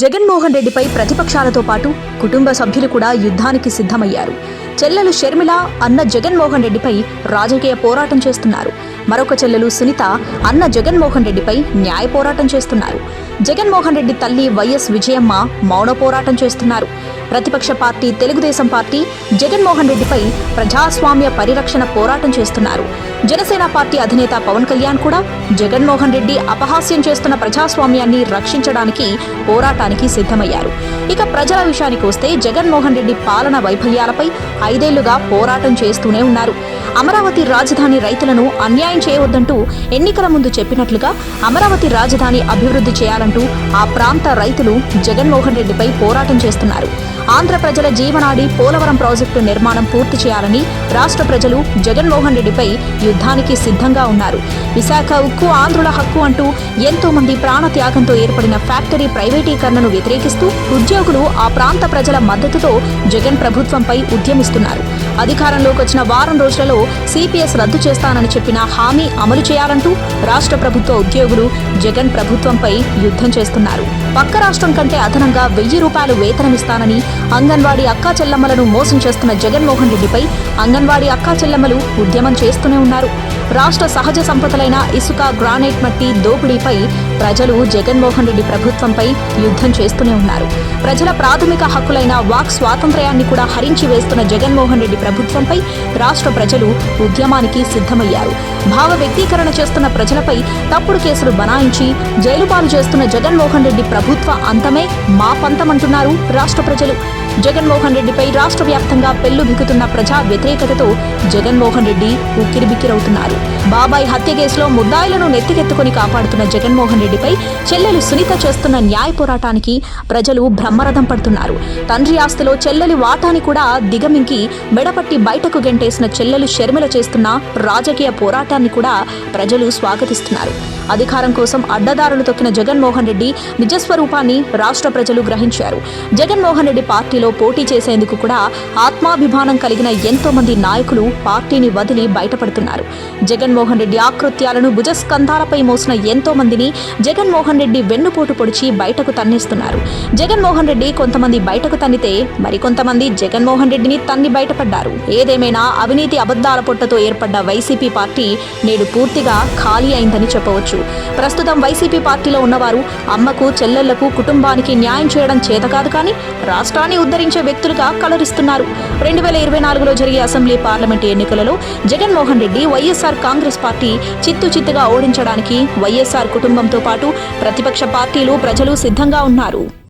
జగన్మోహన్ రెడ్డిపై ప్రతిపక్షాలతో పాటు కుటుంబ సభ్యులు కూడా యుద్ధానికి సిద్ధమయ్యారు. చెల్లెలు షర్మిల అన్న జగన్మోహన్ రెడ్డిపై రాజకీయ పోరాటం చేస్తున్నారు. మరొక చెల్లెలు సునీత అన్న జగన్మోహన్ రెడ్డిపై న్యాయ పోరాటం చేస్తున్నారు. జగన్మోహన్ రెడ్డి తల్లి వైఎస్ విజయమ్మ మౌన పోరాటం చేస్తున్నారు. ప్రతిపక్ష పార్టీ తెలుగుదేశం పార్టీ జగన్మోహన్ రెడ్డిపై ప్రజాస్వామ్య పరిరక్షణ పోరాటం చేస్తున్నారు. జనసేన పార్టీ అధినేత పవన్ కళ్యాణ్ కూడా జగన్మోహన్ రెడ్డి అపహాస్యం చేస్తున్న ప్రజాస్వామ్యాన్ని రక్షించడానికి పోరాటానికి సిద్ధమయ్యారు. ఇక ప్రజల విషయానికి వస్తే జగన్మోహన్ రెడ్డి పాలన వైఫల్యాలపై ఐదేళ్ళుగా పోరాటం చేస్తూనే ఉన్నారు. అమరావతి రాజధాని రైతులను అన్యాయం చేయవద్దంటూ ఎన్నికల ముందు చెప్పినట్లుగా అమరావతి రాజధాని అభివృద్ధి చేయాలంటూ ఆ ప్రాంత రైతులు జగన్మోహన్ రెడ్డిపై పోరాటం చేస్తున్నారు. ఆంధ్ర ప్రజల జీవనాడి పోలవరం ప్రాజెక్టు నిర్మాణం పూర్తి చేయాలని రాష్ట్ర ప్రజలు జగన్మోహన్ రెడ్డిపై యుద్ధానికి సిద్ధంగా ఉన్నారు. విశాఖ ఉక్కు ఆంధ్రుల హక్కు అంటూ ఎంతో మంది ప్రాణత్యాగంతో ఏర్పడిన ఫ్యాక్టరీ ప్రైవేటీకరణను వ్యతిరేకిస్తూ ఉద్యోగులు ఆ ప్రాంత ప్రజల మద్దతుతో జగన్ ప్రభుత్వంపై ఉద్యమిస్తున్నారు. అధికారంలోకి వచ్చిన వారం రోజులలో సిపిఎస్ రద్దు చేస్తానని చెప్పిన హామీ అమలు చేయాలంటూ రాష్ట్ర ప్రభుత్వ ఉద్యోగులు జగన్ ప్రభుత్వంపై యుద్ధం చేస్తున్నారు. పక్క రాష్ట్రం కంటే అదనంగా వెయ్యి రూపాయలు వేతనమిస్తానని అంగన్వాడీ అక్కా చెల్లమ్మలను మోసం చేస్తున్న జగన్మోహన్ రెడ్డిపై అంగన్వాడీ అక్కా చెల్లమ్మలు ఉద్యమం చేస్తూనే ఉన్నారు. రాష్ట్ర సహజ సంపదలైన ఇసుక గ్రానైట్ మట్టి దోపిడీపై ప్రజలు జగన్మోహన్ రెడ్డి ప్రభుత్వంపై యుద్ధం చేస్తూనే ఉన్నారు. ప్రజల ప్రాథమిక హక్కులైన వాక్ స్వాతంత్ర్యాన్ని కూడా హరించి వేస్తున్న జగన్మోహన్ రెడ్డి ప్రభుత్వంపై రాష్ట్ర ప్రజలు ఉద్యమానికి సిద్ధమయ్యారు. భావ వ్యక్తీకరణ చేస్తున్న ప్రజలపై తప్పుడు కేసులు బనాయించి జైలు పాలు చేస్తున్న జగన్మోహన్ రెడ్డి ప్రభుత్వ అంతమే మా పంతమంటున్నారు రాష్ట్ర ప్రజలు. జగన్మోహన్ రెడ్డిపై రాష్ట్ర వ్యాప్తంగా పెళ్ళు బిగుతున్న ప్రజా వ్యతిరేకతతో జగన్మోహన్ రెడ్డి ఉక్కిరిబిక్కిరవుతున్నారు. బాబాయ్ హత్య కేసులో ముద్దాయిలను నెత్తికెత్తుకుని కాపాడుతున్న జగన్మోహన్ రెడ్డిపై చెల్లెలు సునీత చేస్తున్న న్యాయ పోరాటానికి ప్రజలు బ్రహ్మరథం పడుతున్నారు. తండ్రి ఆస్తిలో చెల్లెలి వాటాని కూడా దిగమింగి మెడపట్టి బయటకు గెంటేసిన చెల్లెలు షర్మిల చేస్తున్న రాజకీయ పోరాటాన్ని కూడా ప్రజలు స్వాగతిస్తున్నారు. అధికారం కోసం అడ్డదారులు తొక్కిన జగన్మోహన్ రెడ్డి నిజస్వరూపాన్ని రాష్ట్ర ప్రజలు గ్రహించారు. జగన్మోహన్ రెడ్డి పార్టీలో పోటీ చేసేందుకు కూడా ఆత్మాభిమానం కలిగిన ఎంతో మంది నాయకులు పార్టీని వదిలి బయటపడుతున్నారు. జగన్ జగన్మోహన్ రెడ్డి ఆకృత్యాలను భుజస్కంధాలపై మోసిన ఎంతో మందిని జగన్మోహన్ రెడ్డి వెన్నుపోటు పొడిచి బయటకు తన్నేస్తున్నారు. జగన్మోహన్ రెడ్డి కొంతమంది బయటకు తన్నితే మరికొంతమంది జగన్మోహన్ రెడ్డిని తన్ని బయటపడ్డారు. ఏదేమైనా అవినీతి అబద్దాల పొట్టతో ఏర్పడ్డ వైసీపీ పార్టీ నేడు పూర్తిగా ఖాళీ అయిందని చెప్పవచ్చు. ప్రస్తుతం వైసీపీ పార్టీలో ఉన్నవారు అమ్మకు చెల్లెళ్ళకు కుటుంబానికి న్యాయం చేయడం చేత కాదు కానీ రాష్ట్రాన్ని ఉద్ధరించే వ్యక్తులుగా కలరిస్తున్నారు. రెండు వేల ఇరవై నాలుగులో జరిగే అసెంబ్లీ పార్లమెంటు ఎన్నికలలో Jaganmohan Reddy YSR Congress party చిత్తు చిత్తుగా ఓడించడానికి వైఎస్ఆర్ కుటుంబంతో పాటు ప్రతిపక్ష పార్టీలు ప్రజలు సిద్ధంగా ఉన్నారు.